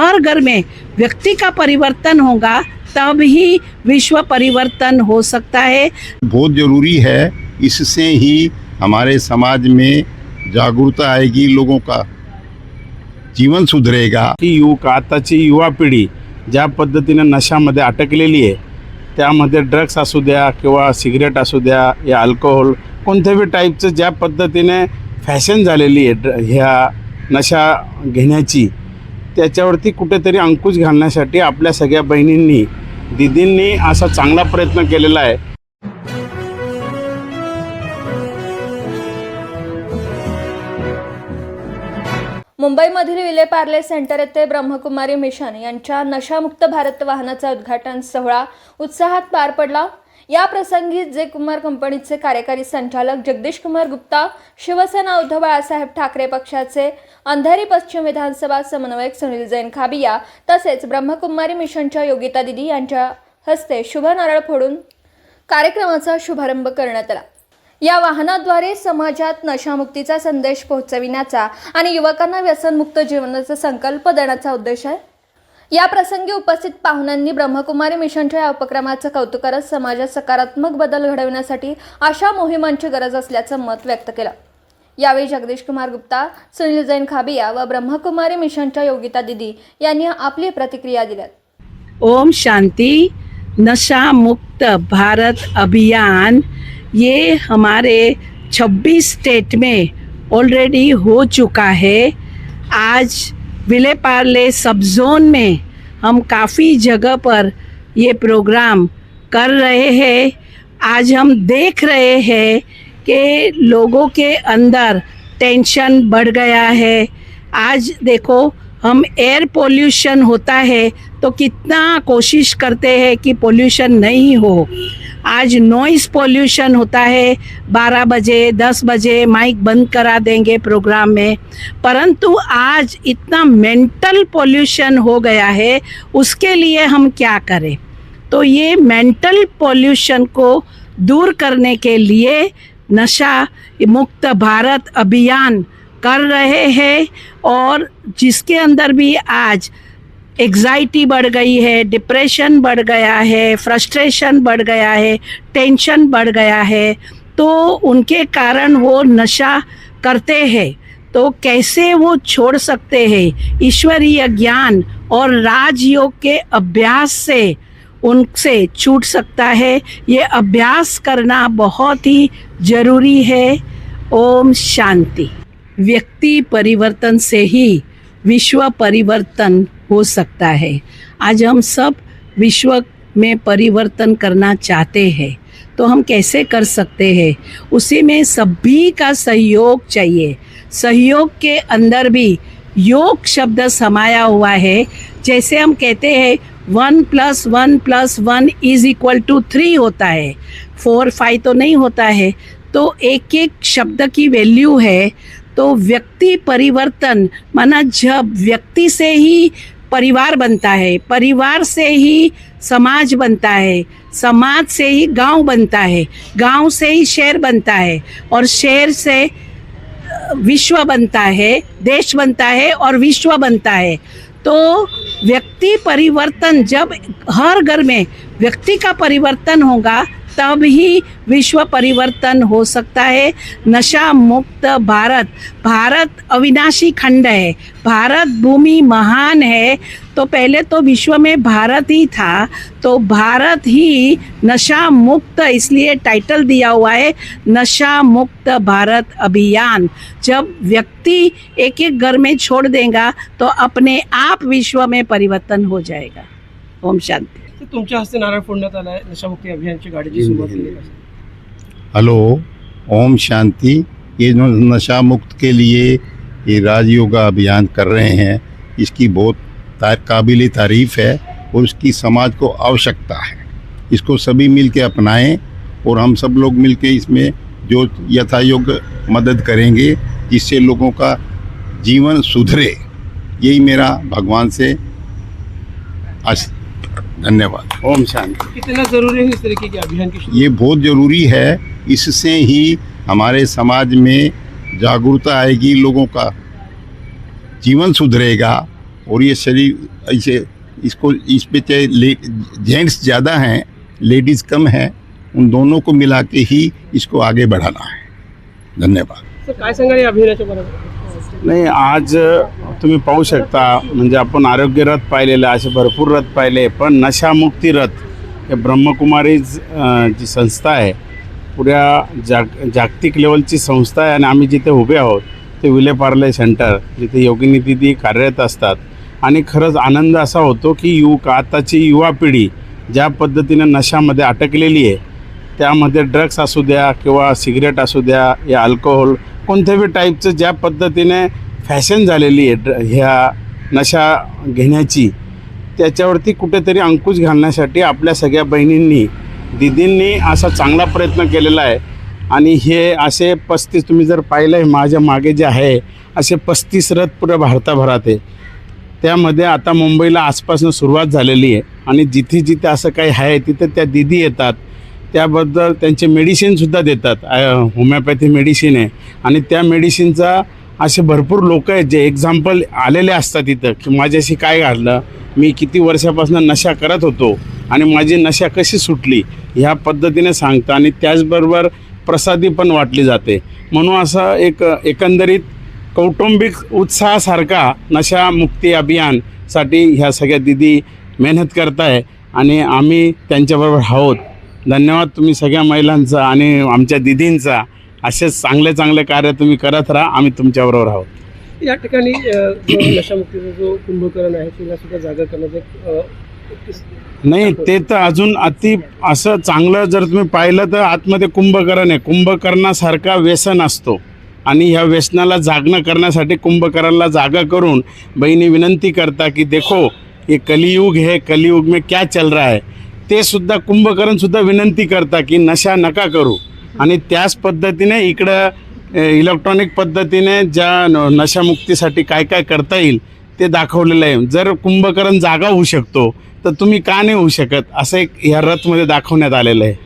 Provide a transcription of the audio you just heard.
हर घर में व्यक्ति का परिवर्तन होगा तब ही विश्व परिवर्तन हो सकता है। बहुत ज़रूरी है इससे ही हमारे समाज में जागरूकता आएगी लोगों का। जीवन सुधरेगा। की युवक आताची युवा पिढी ज्या पद्धतीनं नशामध्ये अटकलेली आहे त्यामध्ये ड्रग्स असू द्या किंवा सिगरेट असू द्या या अल्कोहोल कोणत्याही टाईपचं ज्या पद्धतीने फॅशन झालेली आहे ड्र ह्या नशा घेण्याची त्याच्यावरती कुठेतरी अंकुश घालण्यासाठी आपल्या सगळ्या बहिणींनी दिदींनी असा चांगला प्रयत्न केलेला आहे. मुंबईमधील विलेपार्ले सेंटर येथे ब्रह्मकुमारी मिशन यांच्या नशामुक्त भारत वाहनाचा उद्घाटन सोहळा उत्साहात पार पडला. या प्रसंगी जे कुमार कंपनीचे कार्यकारी संचालक जगदीश कुमार गुप्ता शिवसेना उद्धव बाळासाहेब ठाकरे पक्षाचे अंधारी पश्चिम विधानसभा समन्वयक सुनील जैन खाबिया तसेच ब्रह्मकुमारी मिशनच्या योगिता दिदी यांच्या हस्ते शुभ नारळ फोडून कार्यक्रमाचा शुभारंभ करण्यात आला. या वाहनाद्वारे समाजात नशामुक्तीचा संदेश पोहोचविण्याचा आणि युवकांना व्यसनमुक्त जीवनाचा संकल्प देण्याचा उद्देश आहे. या प्रसंगी उपस्थित पाहुण्यांनी ब्रह्मकुमारी मिशनच्या या उपक्रमाचं कौतुक करत समाजात सकारात्मक बदल घडविण्यासाठी अशा मोहिमांची गरज असल्याचं मत व्यक्त केलं. यावेळी जगदीश कुमार गुप्ता सुनील जैन खाबिया व ब्रह्मकुमारी मिशनच्या योगिता दिदी यांनी आपली प्रतिक्रिया दिल्या ओम शांति नशा मुक्त भारत अभियान. ये हमारे 26 स्टेट में ऑलरेडी हो चुका है. आज विले पार्ले सब जोन में हम काफ़ी जगह पर ये प्रोग्राम कर रहे हैं। आज हम देख रहे हैं कि लोगों के अंदर टेंशन बढ़ गया है। आज देखो, हम एयर पोल्यूशन होता है तो कितना कोशिश करते हैं कि पोल्यूशन नहीं हो। आज नॉइस पोल्यूशन होता है। 12 बजे 10 बजे माइक बंद करा देंगे प्रोग्राम में। परंतु आज इतना मेंटल पोल्यूशन हो गया है, उसके लिए हम क्या करें? तो ये मेंटल पोल्यूशन को दूर करने के लिए नशा मुक्त भारत अभियान कर रहे हैं और जिसके अंदर भी आज एग्जाइटी बढ़ गई है डिप्रेशन बढ़ गया है फ्रस्ट्रेशन बढ़ गया है टेंशन बढ़ गया है तो उनके कारण वो नशा करते हैं। तो कैसे वो छोड़ सकते हैं? ईश्वरीय ज्ञान और राजयोग के अभ्यास से उनसे छूट सकता है। ये अभ्यास करना बहुत ही ज़रूरी है। ओम शांति। व्यक्ति परिवर्तन से ही विश्व परिवर्तन हो सकता है। आज हम सब विश्व में परिवर्तन करना चाहते हैं तो हम कैसे कर सकते हैं? उसी में सभी का सहयोग चाहिए। सहयोग के अंदर भी योग शब्द समाया हुआ है। जैसे हम कहते हैं, one plus one plus one is equal to three होता है। फोर फाइव तो नहीं होता है। तो एक एक शब्द की वैल्यू है। तो व्यक्ति परिवर्तन, माना जब व्यक्ति से ही परिवार बनता है, परिवार से ही समाज बनता है, समाज से ही गाँव बनता है, गाँव से ही शहर बनता है और शहर से विश्व बनता है, देश बनता है और विश्व बनता है। तो व्यक्ति परिवर्तन जब हर घर में व्यक्ति का परिवर्तन होगा तब ही विश्व परिवर्तन हो सकता है। नशा मुक्त भारत। भारत अविनाशी खंड है। भारत भूमि महान है। तो पहले तो विश्व में भारत ही था। तो भारत ही नशा मुक्त, इसलिए टाइटल दिया हुआ है, नशा मुक्त भारत अभियान। जब व्यक्ति एक एक घर में छोड़ देगा तो अपने आप विश्व में परिवर्तन हो जाएगा। ओम शांति। तुमच्या हस्ते नारळ फोडण्यात आला आहे नशामुक्ती अभियानची गाडीची सुरुवात केली आहे. हेलो ओम शांति. ये जो नशा मुक्त के लिए ये राजयोगा अभियान कर रहे हैं इसकी बहुत ता, काबिल तारीफ़ है और इसकी समाज को आवश्यकता है। इसको सभी मिल के अपनाएँ और हम सब लोग मिल के इसमें जो यथायोग्य मदद करेंगे जिससे लोगों का जीवन सुधरे। यही मेरा भगवान से आश धन्यवाद। ओम शांती। कितना ज़रूरी है इस तरीके के अभियान की ये बहुत ज़रूरी है इससे ही हमारे समाज में जागरूकता आएगी लोगों का जीवन सुधरेगा और ये शरीर ऐसे इसको इस पे चाहे जेंट्स ज़्यादा हैं लेडीज़ कम हैं उन दोनों को मिला के ही इसको आगे बढ़ाना है। धन्यवाद। सर काय अभियानाच्या बरोबर? नाही आज तुम्ही पाहू शकता म्हणजे आपण आरोग्य रथ पाहिलेलं असे भरपूर रथ पाहिले पण नशामुक्ती रथ हे ब्रह्मकुमारी जी संस्था आहे पुऱ्या जाग जागतिक लेवलची संस्था आहे आणि आम्ही जिथे उभे आहोत ते विलेपार्ले सेंटर जिथे योगिनी दिदी कार्यरत असतात. आणि खरंच आनंद असा होतो की युवक आताची युवा पिढी ज्या पद्धतीने नशामध्ये अटकलेली आहे त्यामध्ये ड्रग्स असू द्या किंवा सिगरेट असू द्या या अल्कोहोल कोणत्याही टाईपचं ज्या पद्धतीने फॅशन झालेली आहे ड्र ह्या नशा घेण्याची त्याच्यावरती कुठेतरी अंकुश घालण्यासाठी आपल्या सगळ्या बहिणींनी दिदींनी असा चांगला प्रयत्न केलेला आहे. आणि हे असे पस्तीस तुम्ही जर पाहिलं आहे माझ्या मागे जे आहे असे पस्तीस रथ पुऱ्या भारताभरात आहे. त्यामध्ये आता मुंबईला आसपासून सुरुवात झालेली आहे. आणि जिथे जिथे असं काही आहे तिथे त्या दिदी येतात. त्याबद्दल त्यांचे मेडिसिनसुद्धा देतात. होमिओपॅथी मेडिसिन आहे. आणि त्या मेडिसिनचा असे भरपूर लोक आहेत जे एक्झाम्पल आलेले असतात इथं. की माझ्याशी काय घडलं मी किती वर्षापासून नशा करत होतो आणि माझी नशा कशी सुटली? ह्या पद्धतीने सांगतं. आणि त्याचबरोबर प्रसादी पण वाटली जाते. म्हणून असं एक एकंदरीत कौटुंबिक उत्साहासारखा नशामुक्ती अभियानसाठी ह्या सगळ्या दिदी मेहनत करताय. आणि आम्ही त्यांच्याबरोबर आहोत. धन्यवाद तुम्ही सगळ्या महिलांचा आणि आमच्या दिदींचा. असेच चांगले चांगले कार्य तुम्ही करत राहा आम्ही तुमच्याबरोबर आहोत. या ठिकाणी नशामुक्तीचा जो कुंभकर्ण आहे तिला सुद्धा जागा करण्याचं नाही ते तर अजून अति असं चांगलं जर तुम्ही पाहिलं तर आतमध्ये कुंभकर्ण आहे. कुंभकर्णासारखा व्यसन असतो. आणि ह्या व्यसनाला जागणं करण्यासाठी कुंभकर्णाला जागा करून बहिणी विनंती करता की देखो ये कलियुग है कलियुग में क्या चल रहा है? ते सुद्धा कुंभकरण सुद्धा विनंती करता की नशा नका करू. आणि त्याच पद्धतीने इकडं इलेक्ट्रॉनिक पद्धतीने ज्या न- नशामुक्तीसाठी काय काय करता येईल ते दाखवलेलं आहे. जर कुंभकरण जागा होऊ शकतो तर तुम्ही का नाही होऊ शकत? असं एक ह्या रथमध्ये दाखवण्यात आलेलं आहे.